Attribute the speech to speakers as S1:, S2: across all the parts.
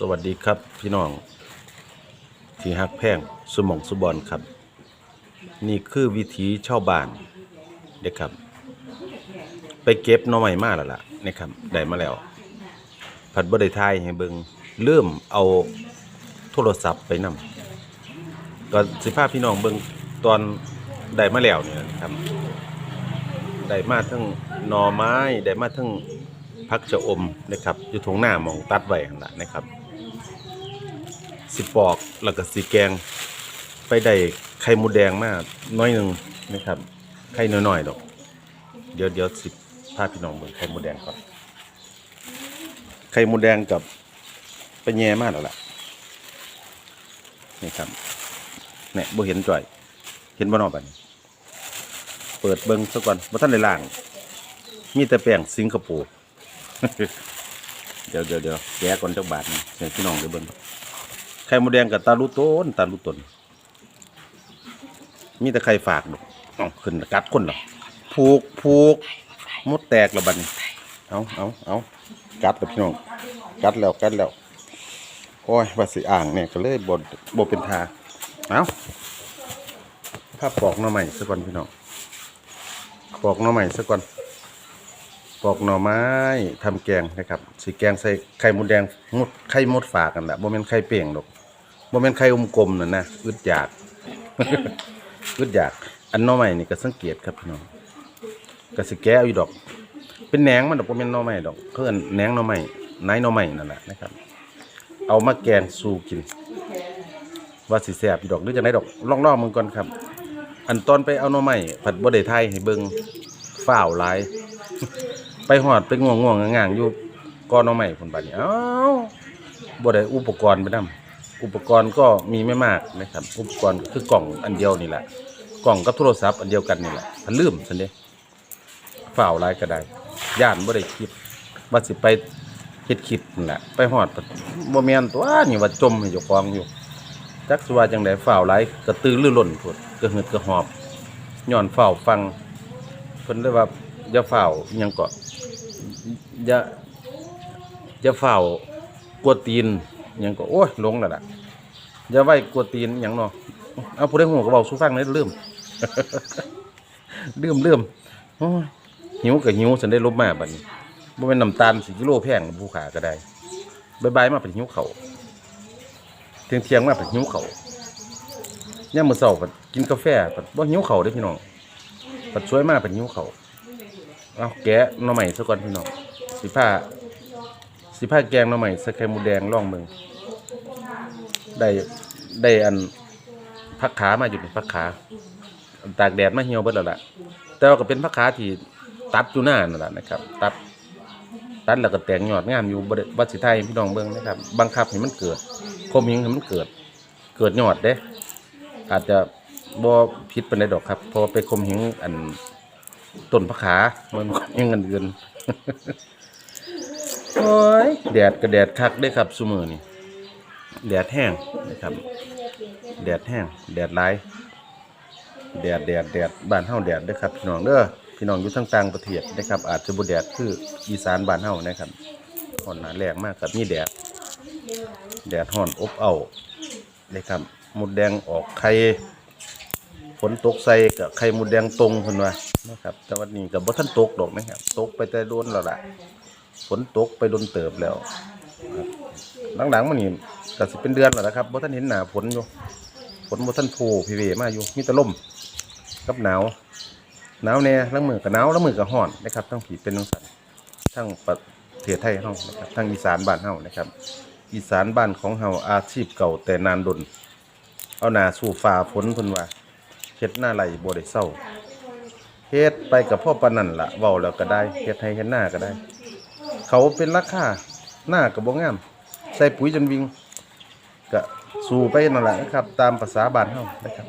S1: สวัสดีครับพี่น้อง ที่ฮักแพงสมองสุบอลครับ นี่คือวิถีชาวบ้านเด็กครับ ไปเก็บหน่อไม้มาแล้วล่ะนะครับได้มาแล้ว ผัดบไดทายให้เบิงเริ่มเอาโทรศัพท์ไปนำก็สิภาพพี่น้องเบิงตอนได้มาแล้วเนี่ยนะครับได้มาทั้งหน่อไม้ได้มาทั้งพักจะอมนะครับ อยู่ทงหน้ามองตัดไว้ข้างหลังนะครับ สิปอกแล้วก็สีแกง ไปได้ไข่มดแดงมากน้อยหนึ่งนะครับไข่น้อยๆดอก เดี๋ยวเดี๋ยวสิพาพี่น้องเบิ่งไข่มดแดงก่อนไข่มดแดงกับไปแย่มากแล้วล่ะนี่ครับเนี่ยบ่เห็นจ่อย เห็นบ่นอกบัดนเปิดเบิ่งซะก่อนบ่ทันได้ล้าง มีแต่แป้งสิงคโปร์เดี๋ยวเดี๋ยวเดี๋ยวแกะก่อนจักบาทนึงให้พี่น้องได้เบิ่ง ไข่มดแดงกับตาลูต้นตาลูต้นมีแต่ไข่ฝากดอกเอาขึ้นกัดคนเหรอผูกผูกมดแตกแล้วบันเอาเอาเอากัดกับพี่น้องกัดแล้วกัดแล้วโอ้ยว่าสิอ่างเนี่ยก็เลยบ่บ่เป็นทาเอาภาพปอกหน่อใหม่สักก่อนพี่น้องปอกหน่อใหม่สักก่อนปอกหน่อไม้ทำแกงนะครับสีแกงใส่ไข่มดแดงมดไข่มดฝากกันแหละบ่แมนไข่เป่งดอก บ่แม่นไข่อมกลมนั่นนะอึดอยาก อึดอยาก อันหน่อไม้นี่ก็สังเกตครับพี่น้องก็สิแกะเอาอยู่ดอก เป็นแหนงมันดอกบ่แม่นหน่อไม้ดอกเพิ่นแหนงหน่อไม้นายหน่อไม้นั่นแหละนะครับ เอามาแกงสู่กิน ว่าสิแซ่บอยู่ดอกหรือจังไดดอกลองๆมึงก่อนครับ อันตอนไปเอาหน่อไม้ผัดบ่ได้ไทยให้เบิ่งฝ้าวหลาย ไปหอดไปง่วงง่วงๆง่างๆอยู่ก้อนเอใหม่คนบัดนี้เอ้าบ่ได้อุปกรณ์ไปนํ อุปกรณ์ก็มีไม่มากนะครับ อุปกรณ์ก็คือกล่องอันเดียวนี่แหละ กล่องกับโทรศัพท์อันเดียวกันนี่แหละถ้าลืมซั่นเด้ฝ่าวหลายก็ได้ย่านบ่ได้คิดว่าสิไปเฮ็ดคลิปนั่แหละไปหอดบ่แม่นตัวนี่ว่าจมให้เจ้าของอยู่จักสว่าจังไดฝ่าวหลายกระตือรือร้นพุ่นกระหืดกระหอบย้อนฝ่าวฟังเพิ่นเลยว่าอย่าเฝ้าวอิหยังก็อย่าอย่าเฝ้าวกลัวตีน ยังก็โอ้ยลงแล้วล่ะอย่าไว้กลัวตีนอิหยังเนาะเอาผู้ใดหูก็เว้าสู่ฟังเลยลืมลืมลืมโอ้ยหิวก็หิวฉันได้ลบมาบัดนี้บ่แม่นน้ำตาลสิกิโลแพงผู้ขาก็ได้บ่ายมาเป็นหิวเขาวเที่ยงๆมาเป็นหิวเขาวยามมื้อเช้าก็กินกาแฟก็บ่หิวเขาวเด้พี่น้องปัดช่วยมากเป็นนิ้วเขาเอาแกะหน่อใหม่ซะก่อนพี่น้องสิผ้า สิผ้าแกงหน่อใหม่ส่ไข่หมูแดงล่องเมืองได้ได้อันพักขามาอยู่นี่พักขาตากแดดมาเหี่ยวเบิดแล้วล่ะแต่ว่าก็เป็นพักขาที่ตัดอยู่หน้านั่นแหละนะครับ ตัดตัดแล้วก็แต่งยอดงามอยู่บริบัดสิไทยพี่น้องเบิ่งนะครับบังคับให้มันเกิดคมยิงให้มันเกิด เกิดยอดเด้ อาจจะบ่ผิดปานใดดอกครับเพอไปคมหิงอันต้นพะขามันคมหิงอันอื่น โอ้ยแดดก็แดดคักเด้ครับซุมื้อนี่แดดแห้งนะครับ แดดแห้ง แดดหลายแดดแดดแดดบ้านเฮาแดดเด้ครับ พี่น้องเด้อพี่น้องอยู่ทางต่างประเทศนะครับ อาจจะบ่แดดคืออีสานบ้านเฮานะครับฮ้อนหนาแรงมากครับมีแดด แดดฮ้อนอบอ้าวนะครับมดแดงออกไข่ฝนตกใส่กับไข่มดแดงตรงเพิ่นว่านะครับแต่วันนี้กับบ่ทันตกดอกนะครับ ตกไปแต่โดนแล้วล่ะ ฝนตกไปโดนเติบแล้วครับหลังๆมันนี่ก็สิเป็นเดือนแล้วนะครับบ่ทันเห็นหน้าฝนอยู่ฝนบ่ทันโผล่พี่เวมาอยู่มีแต่ลมกับหนาวหนาวแน่ลังมือก็หนาวลังมือก็ร้อนนะครับทั้งผีเป็นทั้งสันทั้งประเทศไทยเฮานะครับทั้งอีสานบ้านเฮานะครับ อีสานบ้านของเฮาอาชีพเก่าแต่นานดน เอาหน้าสู่ฟ้าฝนเพิ่นว่าเฮ็ดหน้าไหลบ่ได้เศร้าเฮ็ดไปกับพ่อปานนั่นล่ะเว้าแล้วก็ได้เฮ็ดให้เฮ็ดหน้าก็ได้ เขาเป็นราคาหน้าก็บ่งาม ใส่ปุ๋ยจนวิ่งก็สู้ไปนั่นแหละนะครับ ตามภาษาบ้านเฮานะครับ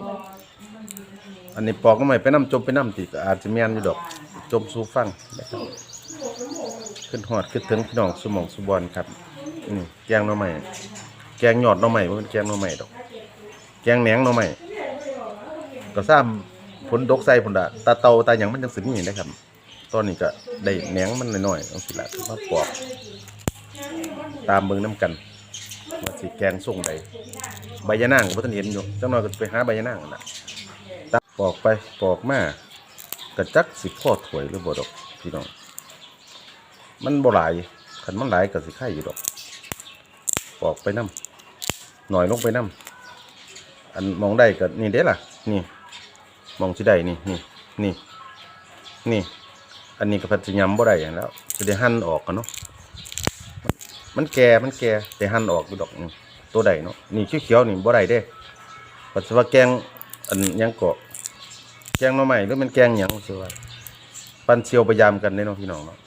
S1: อันนี้ปอกก็ไม่ไปน้ำจมไปน้ำติก็อาจจะแม่นอยู่ดอกจมสู่ฟังนะครับขึ้นหอดขึ้นถึงพี่น้องสมองสุบอนครับอืมแกงหน่อไม้แกงหยอดหน่อไม้บ่เป็นแกงหน่อไม้ดอก แกงแหนงหน่อไม้ก็ซ้ำผลดกใส่ผลดะตาเตาตาหยังมันจังสิมีนะครับ ตอนนี้ก็ได้แหนงมันหน้อยๆเอาสิละมาปอกตามเบิ่งน้ำกันว่าสิแกงส่งใดใบยะนางก็บ่ทันเห็นอยู่จังหน่อยก็ไปหาใบยะนางนั่นล่ะตักปอกไปปอกมากระจักสิพ่อถวยหรือบ่ดอกพี่น้องมันบ่หลายคันมันหลายก็สิไข่อยู่ดอกปอกไปน้ำหน่อยลงไปน้ำอันมองได้ก็นี่เด้ล่ะ นี่ มองสิได้นี่นี่นี่นี่ อันนี้ก็พัดจะยำบ่ได้อย่างแล้วจะได้หั่นออกกันเนาะมันแก่มันแก่แต่หั่นออกอยู่ดอกตัวใดเนาะนี่เขียวๆนี่บ่ได้เด้ปัสสาวะแกงอันยังก็แกงหน่อไม้หรือมันแกงหยังสิว่าปันเซียวพยายามกันเด้เนาะพี่น้องเนาะ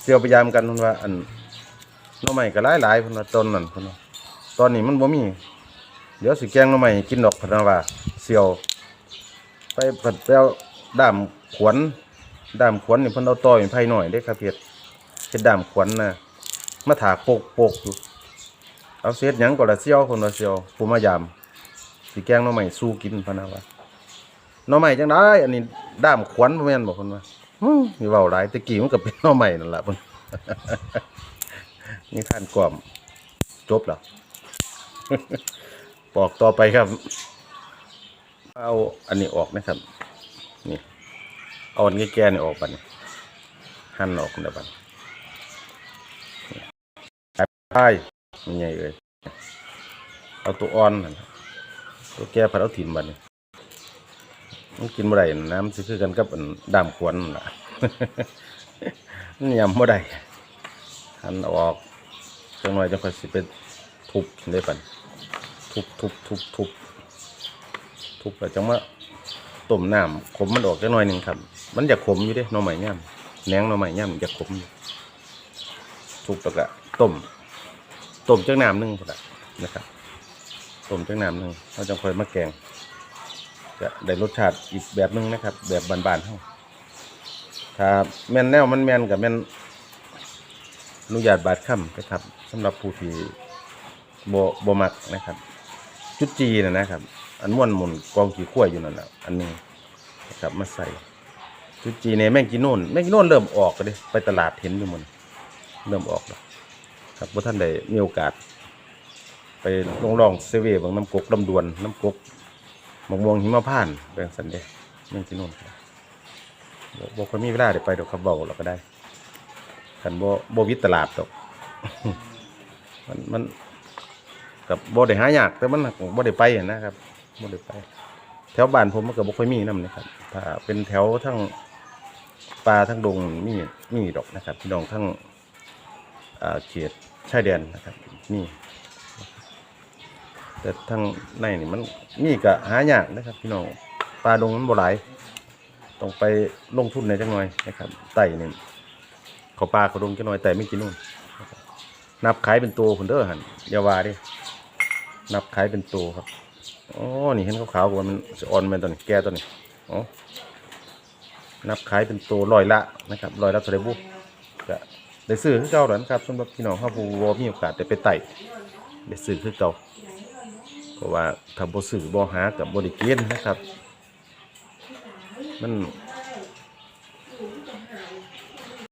S1: เซียวพยายามกันเพิ่นว่าอันหน่อไม้ก็หลายๆเพิ่นว่าต้นนั่นเพิ่นว่าตอนนี้มันบ่มี เดี๋ยวสิแกงหน่อไม้ให้กินดอกเพิ่นว่าเซียว ไปผัดแป้วด้ามขวน ดามขวนนี่เพิ่นเอาต่อยไผหน่อยเด้ครับเฮ็ดเฮ็ดดามขวนนะมาถากโปกโปกอยู่เอาเศษหยังก็ละเสี่ยวเพิ่นว่าเสี่ยวผู้มายามสิแกงน่อไม้สู้กินพะนะว่าหน่อไม้จังได๋อันนี้ด้ามขวนบ่แม่นบ่เพิ่นว่าอื้อมีเว้าหลายตะกี้มันก็เป็นน่อไม้นั่นแหละเพิ่น นี่ท่านกล่อมจบแล้วปอกต่อไปครับ เอาอันนี้ออกนะครับ นี่ เอาอันแก่ๆนี่ออกบัดนหั่นออกเดี๋ยวบัดไปมันใหญ่เลยเอาตัวอ่อนนั่นตัวแก่ผัดเอาถิ่มบัดนี้มันกินบ่ได้น้ำสิคือกันกับอันดามขวนนั่นล่ะมันยำบ่ได้หั่นอออกจังหน่อยจังค่อยสิไปทุบได้ปันทุบทุบทุบทุบทุบแล้วจังว่า ต้มน้ำขมมันออกจักหน่อยหนึ่งครับ มันอยากขมอยู่เด้หน่อไม้ย่ำแหนงหน่อไม้ย่ำมันอยากขมอยู่ทุบแล้วก็ต้มต้มจักน้ำหนึ่งพุ่นะนะครับต้มจักน้ำหนึ่งเราจะค่อยมาแกง จะได้รสชาติอีกแบบหนึงนะครับ แบบบานๆเฮาถ้าแม่นแนวมันแม่นกับแม่นอนุญาตบาดค่ำนะครับสำหรับผู้ที่บ่บ่มักนะครับ จุดจีนะนะครับ อันม้วนหมุนกองขี้ขั้วอยู่นั่นแหละอันนึงนะครับมาใส่จุดจีในแมงกินโน่นแมงกินโน่นเริ่มออกเลยไปตลาดเห็นอยู่มันเริ่มออกแล้วครับว่าท่านได้มีโอกาส ไปลองลองเซเว่บางน้ำกกลำดวนน้ำกกมะม่วงหิมพานแบงสันเดแมงกินโน่นบบ่บ่คนมีเวลาได้ไปดอกครับเบาเราก็ได้กันโบ่บ่วิตตลาดดอกมันมันกับโบได้หายากแต่มันก็บ่ได้ไปนะครับ บ่ได้ไป แถวบ้านผมมันก็บ่ค่อยมีนำนะครับ ถ้าเป็นแถวทั้งป่าทั้งดงมีมีดอกนะครับ พี่น้องทั้งเขตชายแดนนะครับมีแต่ทั้งในนี่มันมีก็หายากนะครับ พี่น้องป่าดงมันบ่หลายต้องไปลงทุนในจังหน่อยนะครับไต่นี่เขาป่าเขาดงจังหน่อยไต่ไม่กินนู่นนับขายเป็นตัวพุ่นเด้อหันอย่าว่าดินับขายเป็นตัวครับ อ๋อ นี่เห็นขาวๆกว่ามันจะอ่อนเป็นตัวนี้แก่ตัวนี้อ๋อนับขายเป็นตัวลอยละนะครับลอยละเทเลบุก็ได้ซื้อคือเก่าแล้วนะครับสำหรับพี่น้องเขาผู้บ่มีโอกาสได้ไปไต่ได้ซื้อคือเก่าเพราะว่าถ้าบ่ซื้อบ่หากับบ่ได้กินนะครับ มัน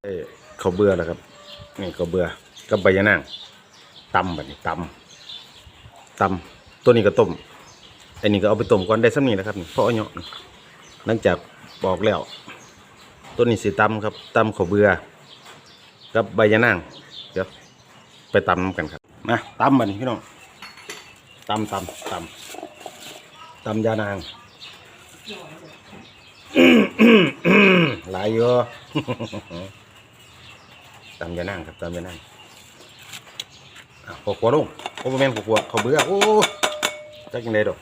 S1: เอ้เขาเบื่อแล้วครับนี่เขาเบื่อกับใบยะนางตำแบบนี้ตำตำตัวนี้ก็ต้ม อ้นี่ก็เอาไปต้มก่อนได้สักนี้นะครับเพราะเอเนาะหลังจากปอกแล้ว ตัวนี้สีตำครับตำข้าเบือกับใบยะนางเดี๋ยวไปตำนำกันครับมาตำบันพี่น้องตำตำตำตำยานางหลายเยอะตำยานางครับตำยานางอะขวขวลงโอ้บ่แม่นขวขวเขาเบื่อโอ้จักยังไดดอก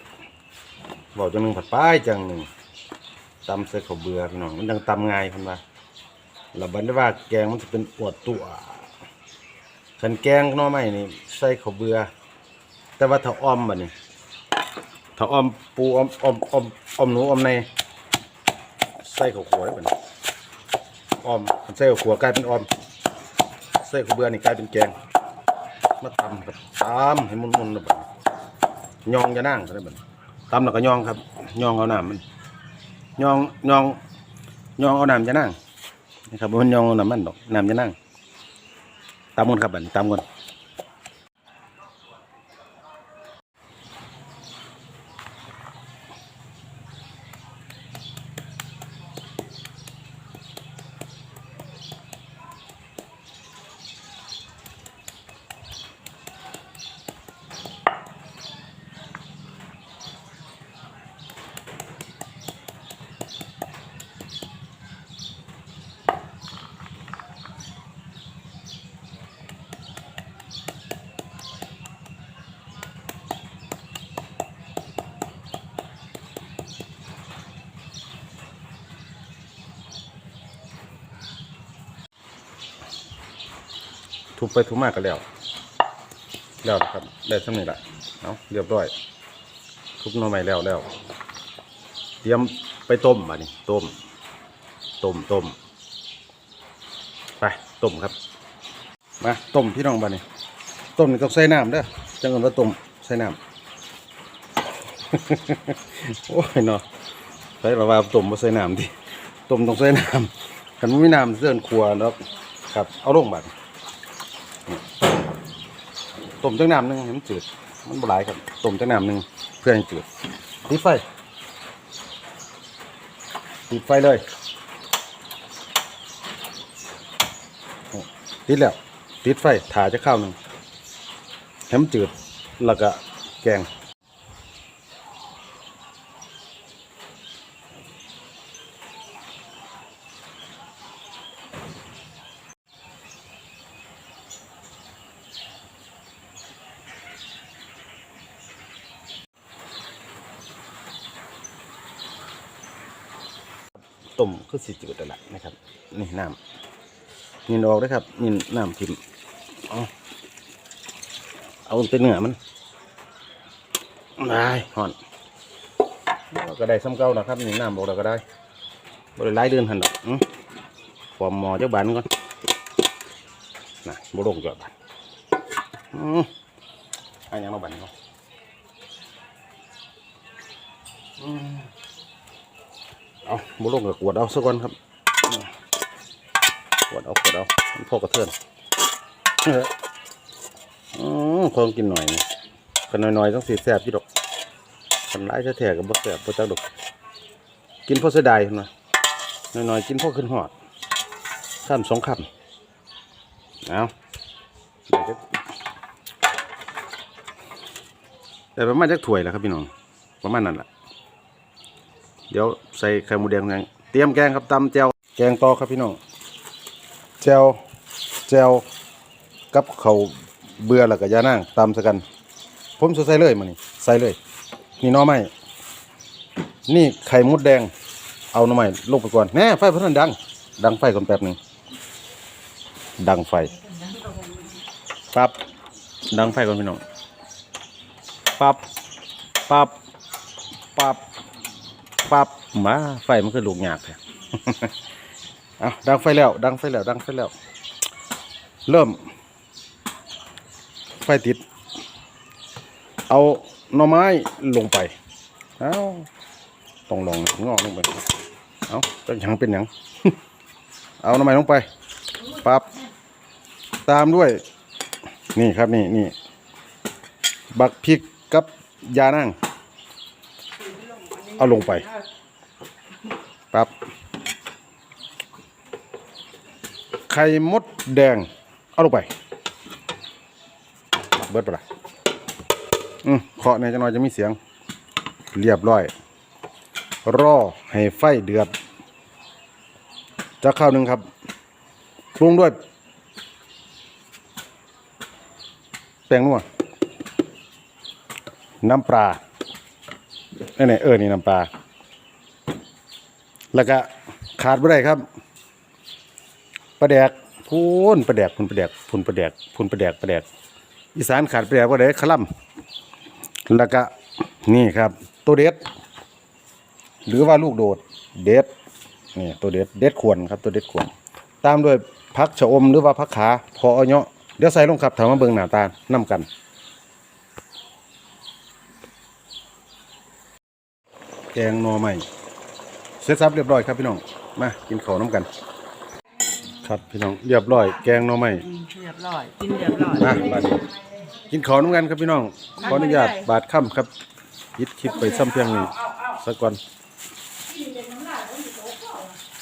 S1: บอกจังหนึ่งผัดป้ายจังหนึ่งตำใส่ข้าเบื่อพี่น้องมันจังตำง่ายเพิ่นว่าแล้วบัดนี้ว่าแกงมันจะเป็นปวดตัวคันแกงน่อไม้นี่ใส่ข้าเบื่อ แต่ว่าถ้าอ้อมบัดนี้ถ้าอ้อมปูอ้อมอ้อมอ้อมอ้อมหนูอ้อมในใส่ข้าขวดบัดนี้อ้อมใส่ข้าขัวกลายเป็นอ้อมใส่ข้าเบื่อนี่กลายเป็นแกงมาตำครับตำให้มุนๆนะบัดยองจะนั่งก็ได้บัด ตำแล้วก็ยองครับยองเอาน้ำมันยองยองยองเอาน้ำจะนั่งนะครับมันยองเอาน้ำมันดอกน้ำจะนั่งตำกันครับบันตำกัน ทุบไปทุบมากก็แล้ว แล้วครับ ได้สำนี้ละเอาเรียบร้อย ทุบหน่อไม้แล้วแล้ว เตรียมไปต้มมานี่ต้ม ต้มต้มไปต้มครับ มาต้มพี่น้องบ้านี่ต้มนี่ต้องใส่น้ำเด้อจังเงินว่าต้มใส่น้ำ โอ้ยเนาะใส่ละว่าต้มมาใส่น้ำดิต้มต้องใส่น้ำกันไม่มีน้ำเสื่อนครัวแล้วครับ เอาลงบัดนี่ ต้มจังน้ำหนึ่งให้มันจืด มันบหลายครับต้มจังน้ำหนึ่งเพื่อให้จืดติดไฟติดไฟเลยติดแล้วติดไฟถ่าจะข้าวหนึ่งแหมันจืดแล้วก็แกง ต้มคือสิจืดแล้วล่ะนะครับนี่น้ำนี่ออกนะครับนี่น้ำทิมเอาเอาแต่เนื้อมันได้หอนเราก็ได้ซ้ำเก่านะครับนี่น้ำบอกเราก็ได้บริไล่เดือนหันดอกฟอมหมอเจ้าบานก่อนนะบลงเจ้าบานอืออันยังเราบานเนาะอืม เอาบุลงกับขวดเอาสักวันครับขวดเอาขวดเอามันพอกระเทือนอืมคงกินหน่อยกันหน่อยๆต้องสีแสบพี่ดอกกันร้ายแท้ๆกับบดแสบบ่จักดอกกินพอเสดายน่อยหน่อยๆกินพอขึ้นหอดข้ามสองคำเอาเดี๋ยวแต่ประมาณจักถ้วยแล้วครับพี่น้องประมาณนั้นแหละ เดี๋ยวใส่ไข่หมูแดงแดงเตรียมแกงครับตำแจวแกงต่อครับพี่น้องแจวแจวกับเขาเบื่อแล้วก็ยานั่งตำสกัน ผมจะใส่เลยมานี่ใส่เลย นี่น้อไม้นี่ไข่มดแดง เอาน้อไม้ลงไปก่อนแน่ไฟพิ่นดัง ดังไฟก่อนแป๊บหนึ่งดังไฟปั๊บดังไฟก่อนพี่น้องปับปั๊บปั๊บ ปับมาไฟมันคือลูกหยาบแท้เอาดังไฟแล้ว ดังไฟแล้ว ดังไฟแล้ว เริ่ม ไฟติด เอาหน่อไม้ลงไป เอาต้องลองงอกลงไป เอาเป็นยังเป็นยังเอาหน่อไม้ลงไปปับตามด้วย นี่ครับนี่นี่ บักพริกกับยานั่ง เอาลงไปปั๊บไข่มดแดง เอาลงไป เบิดปะล่ะอืมเคาะในอยจังหน่อยจะมีเสียง เรียบร้อย รอให้ไฟเดือดจะข้าวหนึ่งครับปรุงด้วย แป้งนัวน้ำปลา นี่นี่เออนี่น้ำปลาแล้วก็ขาดไม่ได้ครับปลาแดกพูนปลาแดกพูนปลาแดกพูนปลาแดกพูนปลาแดกปลาแดกอีสานขาดปลาแดกว่าได้ขลัมแล้วก็นี่ครับ ตัวเด็ด หรือว่าลูกโดดเด็ดนี่ตัวเด็ดเด็ดควรครับตัวเด็ดควรตามด้วยพักชะอมหรือว่าพักขาพอเอาเนาะเดี๋ยวใส่ลงครับถามมาเบิ่งหน้าตาน้ำกัน แกงหน่อไม้เสร็จสับเรียบร้อยครับพี่น้องมากินข้าวน้ำกัน ครับพี่น้องเรียบร้อยแกงหน่อไม้
S2: เรียบร้อยกินเรียบร้อย
S1: มาบาดนี้กินข้าวน้ำกันครับพี่น้องขออนุญาตบาดค่ำครับยิดคลิปไปซ้ำเพียงนี้สักก่อน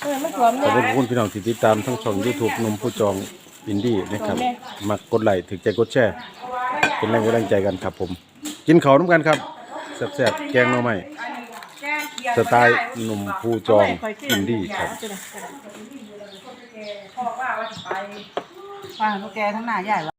S2: เออมันหอม
S1: ขอบ
S2: เนี่ย
S1: คุณพี่น้องที่ติดตามทั้งช่อง YouTube นมผู้จองอินดี้นะครับมากดไลค์ถึงใจกดแชร์เป็นแรงบันดาลใจกันครับผม กินข้าวน้ำกันครับแซ่บๆแกงหน่อไม้ สไตล์หนุ่มผู้จองอินดี้ครับ
S2: ป้าพวกแกทั้งหน้าใหญ่